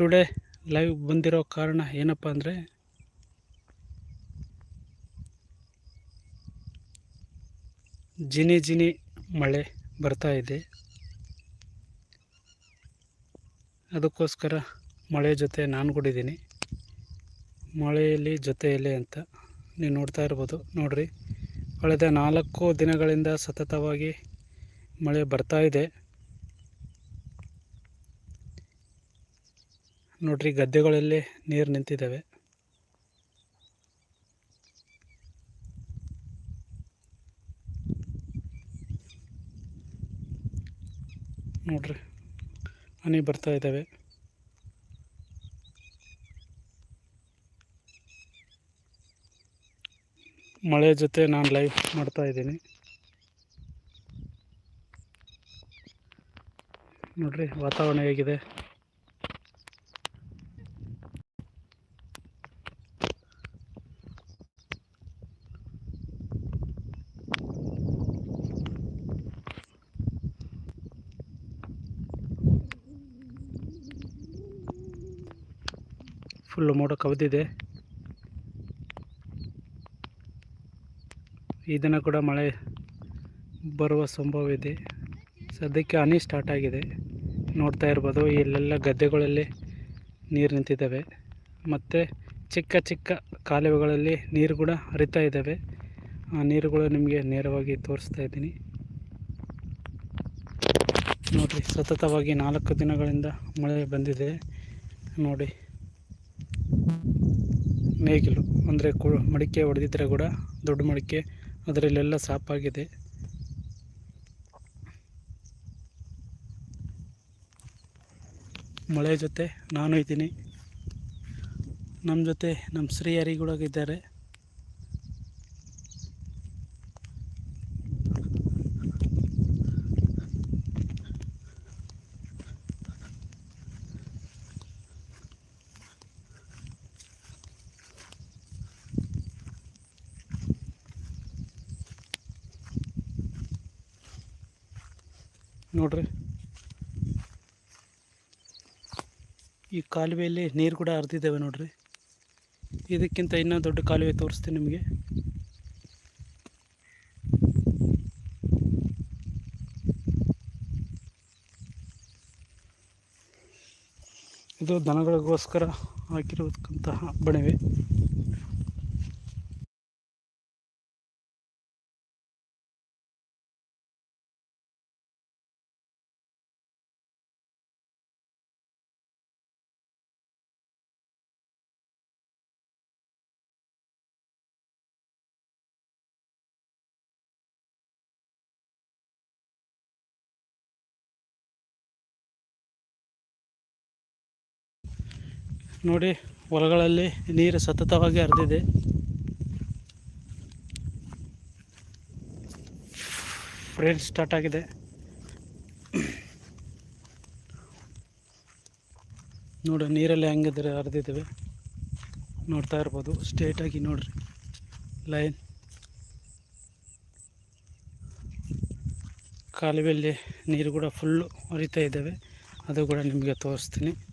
Today live ಬಂದಿರೋ ಕಾರಣ ಏನಪ್ಪ ಅಂದರೆ ಜಿನಿ ಜಿನಿ ಮಳೆ ಬರ್ತಾ ಇದೆ. ಅದಕ್ಕೋಸ್ಕರ ಮಳೆ ಜೊತೆ ನಾನು ಕೂಡಿದ್ದೀನಿ ಮಳೆಯಲ್ಲಿ ಜೊತೆಯಲ್ಲಿ ಅಂತ ನೀವು ನೋಡ್ತಾ ಇರ್ಬೋದು. ನೋಡಿರಿ, ಕಳೆದ ನಾಲ್ಕು ದಿನಗಳಿಂದ ಸತತವಾಗಿ ಮಳೆ ಬರ್ತಾ ಇದೆ. ನೋಡ್ರಿ, ಗದ್ದೆಗಳಲ್ಲಿ ನೀರು ನಿಂತಿದ್ದಾವೆ ನೋಡ್ರಿ, ಹನಿ ಬರ್ತಾ ಇದ್ದಾವೆ ಮಳೆ ಜೊತೆ ನಾನು ಲೈವ್ ಮಾಡ್ತಾ ಇದ್ದೀನಿ. ನೋಡ್ರಿ, ವಾತಾವರಣ ಹೇಗಿದೆ? ಫುಲ್ಲು ಮೋಡ ಕವಿದಿದೆ. ಈ ದಿನ ಕೂಡ ಮಳೆ ಬರುವ ಸಂಭವ ಇದೆ ಸದ್ಯಕ್ಕೆ ಹನಿ ಸ್ಟಾರ್ಟ್ ಆಗಿದೆ. ನೋಡ್ತಾ ಇರ್ಬೋದು, ಇಲ್ಲೆಲ್ಲ ಗದ್ದೆಗಳಲ್ಲಿ ನೀರು ನಿಂತಿದ್ದಾವೆ. ಮತ್ತು ಚಿಕ್ಕ ಚಿಕ್ಕ ಕಾಲುವೆಗಳಲ್ಲಿ ನೀರು ಕೂಡ ಹರಿತಾ ಇದ್ದಾವೆ. ಆ ನೀರುಗಳು ನಿಮಗೆ ನೇರವಾಗಿ ತೋರಿಸ್ತಾ ಇದ್ದೀನಿ. ನೋಡಿ, ಸತತವಾಗಿ ನಾಲ್ಕು ದಿನಗಳಿಂದ ಮಳೆ ಬಂದಿದೆ. ನೋಡಿ. ನೇಗಿಲು, ಅಂದರೆ ಕು ಮಡಿಕೆ ಹೊಡೆದಿದ್ರೆ ಕೂಡ ದೊಡ್ಡ ಮಡಿಕೆ, ಅದರಲ್ಲೆಲ್ಲ ಸಾಪಾಗಿದೆ. ಮಳೆ ಜೊತೆ ನಾನು ಇದ್ದೀನಿ. ನಮ್ಮ ಜೊತೆ ನಮ್ಮ ಶ್ರೀಹರಿ ಕೂಡ ಇದ್ದಾರೆ ನೋಡ್ರಿ. ಈ ಕಾಲುವೆಯಲ್ಲಿ ನೀರು ಕೂಡ ಹರಿದಿದ್ದಾವೆ ನೋಡ್ರಿ. ಇದಕ್ಕಿಂತ ಇನ್ನೂ ದೊಡ್ಡ ಕಾಲುವೆ ತೋರಿಸ್ತೀನಿ ನಿಮಗೆ. ಇದು ದನಗಳಿಗೋಸ್ಕರ ಹಾಕಿರತಕ್ಕಂತಹ ಬಣವೆ. ನೋಡಿ, ಹೊಲಗಳಲ್ಲಿ ನೀರು ಸತತವಾಗಿ ಹರಿದಿದೆ. ಫ್ರೇನ್ ಸ್ಟಾರ್ಟ್ ಆಗಿದೆ. ನೋಡಿ, ನೀರಲ್ಲಿ ಹೆಂಗಿದ್ರೆ ಹರಿದಿದ್ದಾವೆ. ನೋಡ್ತಾ ಇರ್ಬೋದು ಸ್ಟ್ರೇಟಾಗಿ ನೋಡ್ರಿ. ಲೈನ್. ಕಾಲುವೆಯಲ್ಲಿ ನೀರು ಕೂಡ ಫುಲ್ಲು ಹರಿತಾ ಇದ್ದಾವೆ. ಅದು ಕೂಡ ನಿಮಗೆ ತೋರಿಸ್ತೀನಿ.